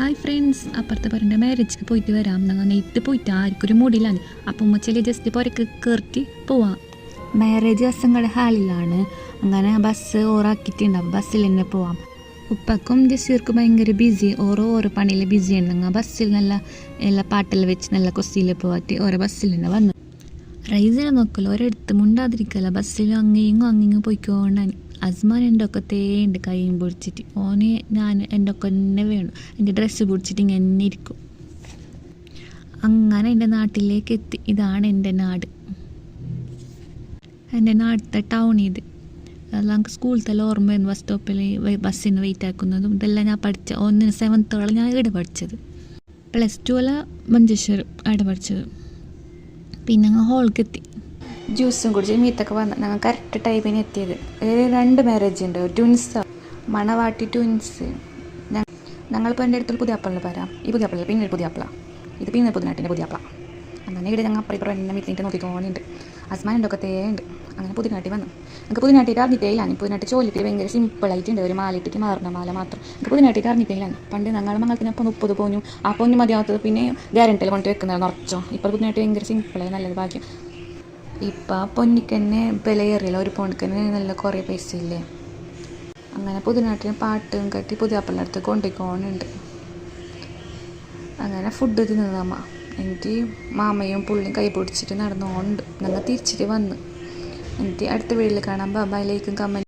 Hi friends അപ്പുറത്തെ പറഞ്ഞ മാരേജ്ക്ക് പോയിട്ട് വരാം. ഞങ്ങൾ നെയ്ത്ത് പോയിട്ട് ആർക്കും ഒരു മൂടിയിലാണ്. അപ്പം ഉമ്മച്ചൽ ജസ്റ്റ് പുരക്ക് കയറി പോവാം. മാരേജ് ബസ്സങ്ങളുടെ ഹാളിലാണ് അങ്ങനെ ബസ് ഓറാക്കിയിട്ടുണ്ട്. അപ്പം ബസ്സിൽ തന്നെ പോവാം. ഉപ്പക്കും ജസീർക്കും ഭയങ്കര ബിസി ഓരോ ഓരോ പണിയിൽ ബിസിയാണ് ഞങ്ങൾ ബസ്സിൽ നല്ല എല്ലാ പാട്ടെല്ലാം വെച്ച് നല്ല കൊസ്സിയിൽ പോയിട്ട് ഓരോ ബസ്സിൽ തന്നെ വന്നു. റൈസിനെ നോക്കല്ലോ ഒരിടത്ത് മുണ്ടാതിരിക്കല്ല. ബസ്സിലും അങ്ങേയും അങ്ങിങ്ങ് പോയിക്കോണ്ടാണ് അസ്മാൻ എന്റെ ഒക്കെ തേണ്ട് കൈയും പിടിച്ചിട്ട്. ഓനെ ഞാൻ എന്റെ ഒക്കെ തന്നെ വേണം. എന്റെ ഡ്രസ്സ് പിടിച്ചിട്ട് ഇങ്ങനെ ഇരിക്കും. അങ്ങനെ എന്റെ നാട്ടിലേക്ക് എത്തി. ഇതാണ് എന്റെ നാട്. എന്റെ നാട്ടിലത്തെ ടൗൺ ഇത്. അതെല്ലാം സ്കൂളിലത്തെ ഓർമ്മ ബസ് സ്റ്റോപ്പിൽ ബസ്സിന് വെയിറ്റ് ആക്കുന്നതും ഇതെല്ലാം ഞാൻ പഠിച്ച ഒന്നിന് സെവൻത്തോളം ഞാൻ ഇവിടെ പഠിച്ചത്. പ്ലസ് ടു അല്ല മഞ്ചേശ്വരം അവിടെ പഠിച്ചത്. പിന്നെ ഞങ്ങൾ ഹോളിലേക്ക് എത്തി. ജ്യൂസും കുടിച്ച് മീത്തൊക്കെ വന്ന്. ഞങ്ങൾ കറക്റ്റ് ടൈമിന് എത്തിയത്. രണ്ട് മാരേജ് ഉണ്ട്. ട്വിൻസ് മണവാട്ടി ട്വിൻസ് ഞങ്ങളിപ്പോൾ എന്റെ അടുത്തൊരു പുതിയ അപ്പളിന് പറയാം. ഈ പുതിയ അപ്പള പിന്നെ ഒരു പുതിയ അപ്പള ഇത് പിന്നെ പുതിനാട്ടിന്റെ പുതിയ അപ്പള അങ്ങനെ ഇവിടെ ഞങ്ങൾ അപ്പുറം ഇപ്പുറം എന്നെ വീട്ടിൽ നോക്കിക്കോണുണ്ട് ഹസ്ബൻഡ് ഒക്കെ തേയുണ്ട് അങ്ങനെ പുതിനാട്ടി വന്നു. എനിക്ക് പുതിനാട്ടിയിട്ട് അറിഞ്ഞിട്ടേയിലാണ് പുതിനാട്ടി ചോലിട്ട് ഭയങ്കര സിമ്പിളായിട്ടുണ്ട് ഒരു മാലിട്ടിട്ട് മാറുന്ന മാല മാത്രം. എനിക്ക് പുതിനാട്ടിയിട്ട് അറിഞ്ഞിട്ടേയിലാണ് പണ്ട് ഞങ്ങൾ മംഗളത്തിന് അപ്പം മുപ്പത് പോഞ്ഞു. ആ പൊന്നു മതിയാത്തത് പിന്നെ ഗ്യാരണ്ടിയിൽ കൊണ്ട് വെക്കുന്നത് നിറച്ചോ. ഇപ്പോൾ പുതിനാട്ടി ഭയങ്കര സിമ്പിളായി നല്ലത് ഭാഗ്യം. ഇപ്പം ആ പൊന്നിക്ക് തന്നെ വിലയേറിയില്ല ഒരു പൊണ്ണിക്ക് തന്നെ നല്ല കുറേ പൈസ ഇല്ലേ? അങ്ങനെ പുതിനാട്ടിന് പാട്ടും കട്ടി പുതിയ അപ്പളുടെ കൊണ്ടുപോയി കൊണ്ടുപോയിക്കോണുണ്ട്. അങ്ങനെ ഫുഡ് തിന്നമ്മ എന്നിട്ട് മാമയും പുള്ളിയും കൈ പിടിച്ചിട്ട് നടന്നുകൊണ്ട് ഞങ്ങൾ തിരിച്ചിട്ട് വന്ന്. എന്നിട്ട് അടുത്ത വീട്ടിൽ കാണാൻ ബൈ ലൈക്കും കമന്റ്